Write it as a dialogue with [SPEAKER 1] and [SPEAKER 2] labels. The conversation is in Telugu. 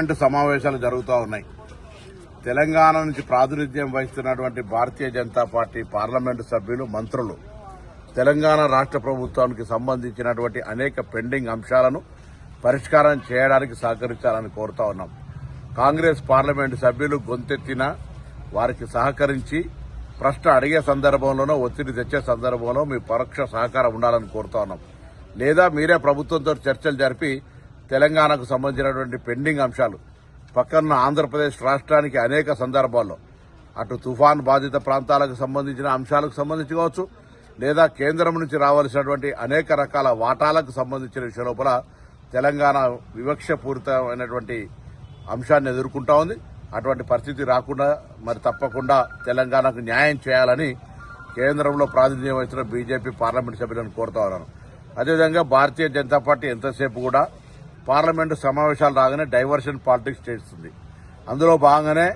[SPEAKER 1] పార్లమెంటు సమావేశాలు జరుగుతూ ఉన్నాయి. తెలంగాణ నుంచి ప్రాతినిధ్యం వహిస్తున్నటువంటి భారతీయ జనతా పార్టీ పార్లమెంటు సభ్యులు మంత్రులు తెలంగాణ రాష్ట్ర ప్రభుత్వానికి సంబంధించినటువంటి అనేక పెండింగ్ అంశాలను పరిష్కారం చేయడానికి సహకరించాలని కోరుతా ఉన్నాం. కాంగ్రెస్ పార్లమెంటు సభ్యులు గొంతెత్తిన వారికి సహకరించి ప్రశ్న అడిగే సందర్భంలోనో ఒత్తిడి తెచ్చే సందర్భంలో మీ పరోక్ష సహకారం ఉండాలని కోరుతా ఉన్నాం. లేదా మీరే ప్రభుత్వంతో చర్చలు జరిపి తెలంగాణకు సంబంధించినటువంటి పెండింగ్ అంశాలు పక్కన ఆంధ్రప్రదేశ్ రాష్ట్రానికి అనేక సందర్భాల్లో అటు తుఫాన్ బాధిత ప్రాంతాలకు సంబంధించిన అంశాలకు సంబంధించి కావచ్చు లేదా కేంద్రం నుంచి రావాల్సినటువంటి అనేక రకాల వాటాలకు సంబంధించిన విషయం లోపల తెలంగాణ వివక్షపూరితమైనటువంటి అంశాన్ని ఎదుర్కొంటా ఉంది. అటువంటి పరిస్థితి రాకుండా మరి తప్పకుండా తెలంగాణకు న్యాయం చేయాలని కేంద్రంలో ప్రాతినిధ్యం వహిస్తున్న బీజేపీ పార్లమెంట్ సభ్యులను కోరుతా ఉన్నాను. అదేవిధంగా భారతీయ జనతా పార్టీ ఎంతసేపు కూడా పార్లమెంటు సమావేశాలు రాగానే డైవర్షన్ పాలిటిక్స్ చేస్తుంది. అందులో భాగంగానే